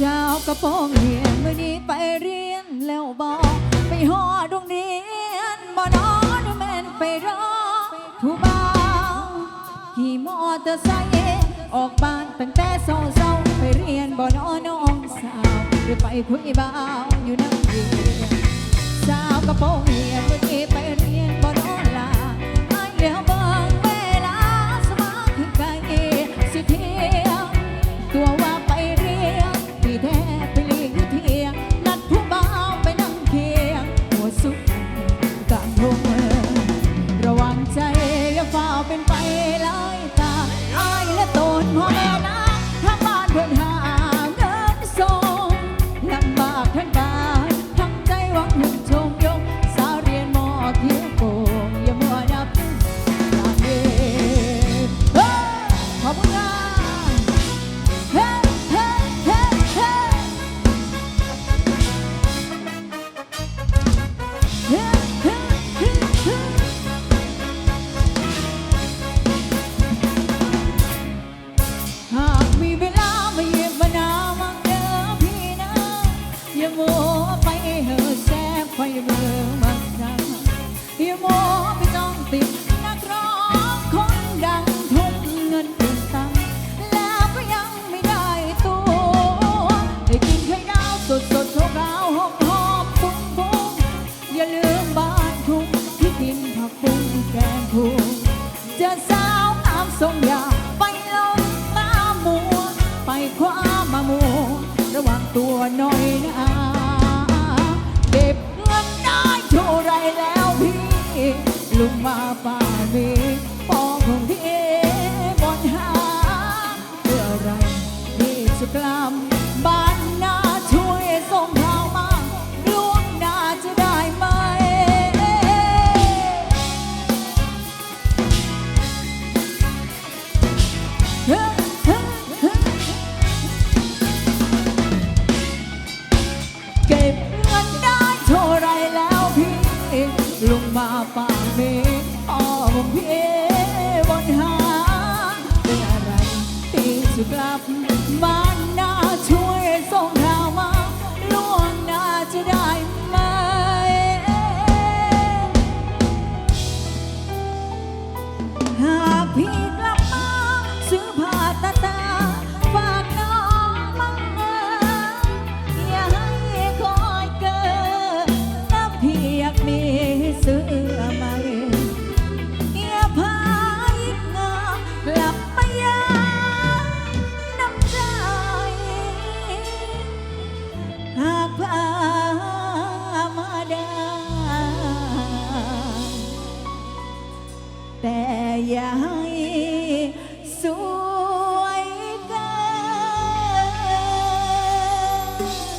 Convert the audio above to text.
ช้ากระโปรงเรียนมื่อนี้ไปเรียนแล้วบอกไปหอดโรงเรียนบ่นอนแม่นไปรอผู้บ่าวขี่มอเตอร์ไซค์ออกบ้านตั้งแต่เช้าๆไปเรียนบ่นอนน้องสาวหรือไปคุยบ่าวอยู่น้ำเรียนสาวกระโปรงเรียนเมื่อกี้ไปเรียน กลางโรงระวังใจอย่าฝ่าเป็นไปหลายตาอายและตนพ่อแม่นะ แกงทุ่งเจอสาวงามทรงยาไปลงมามัว ไปคว้ามามัวระวังตัวหน่อยนะเก็บเงินได้เท่าไรแล้วพี่ลุงมาป่ามีปองของพี่บนหาเพื่อไรพี่จะกลับ มาปามีอบ้านอะไรที่จะกลับมัน Yeah.